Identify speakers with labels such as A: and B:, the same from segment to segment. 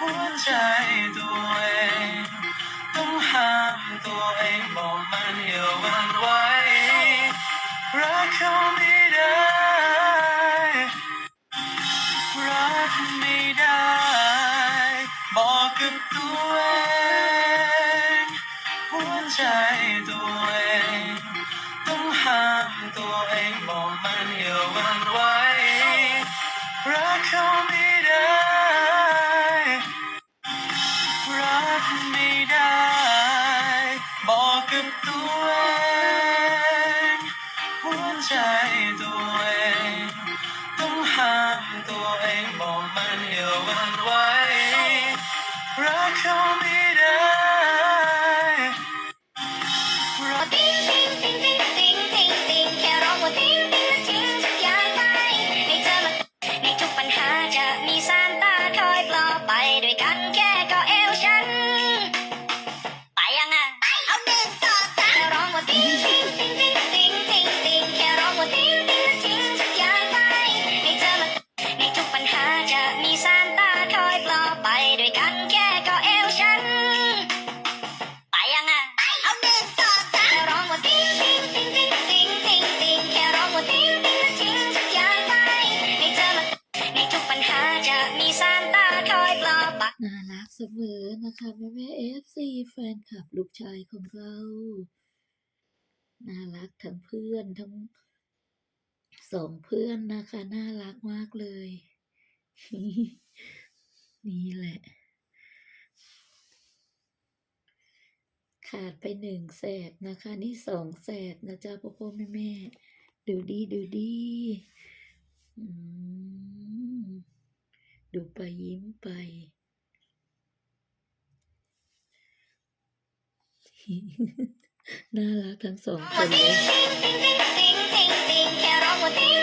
A: หัวใจตัวเองต้องห้ามตัวเองบอกมันอย่าวันไหวรักเขาไม่ได้ รักไม่ได้ บอกกับตัวเองหัวใจตัวเองต้องห้ามตัวเองบอกมั
B: come me. สมอนะคะแม่
C: แม่เอฟซีแฟนคลับลูกชายของเรา น่ารักทั้งเพื่อนทั้งสองเพื่อนนะคะ น่ารักมากเลย นี่แหละ ขาดไปหนึ่งแสบนะคะ นี่สองแสบนะจ๊ะพ่อพ่อแม่แม่ดูดีดูดีดูไปยิ้มไป น่ารักทั้งสองคนเลย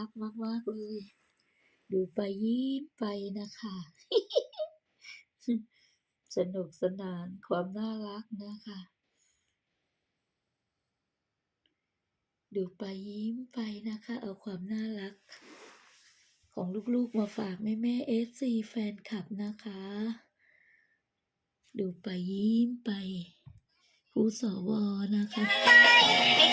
B: รักมาก
C: ๆ เลย ดูไปยิ้มไปนะคะ สนุกสนานความน่ารักนะคะ ดูไปยิ้มไปนะคะ เอาความน่ารัก ของลูก ๆ มาฝากแม่ๆเอฟซีแฟนคลับนะคะ ดูไปยิ้มไปผู้สวนะคะ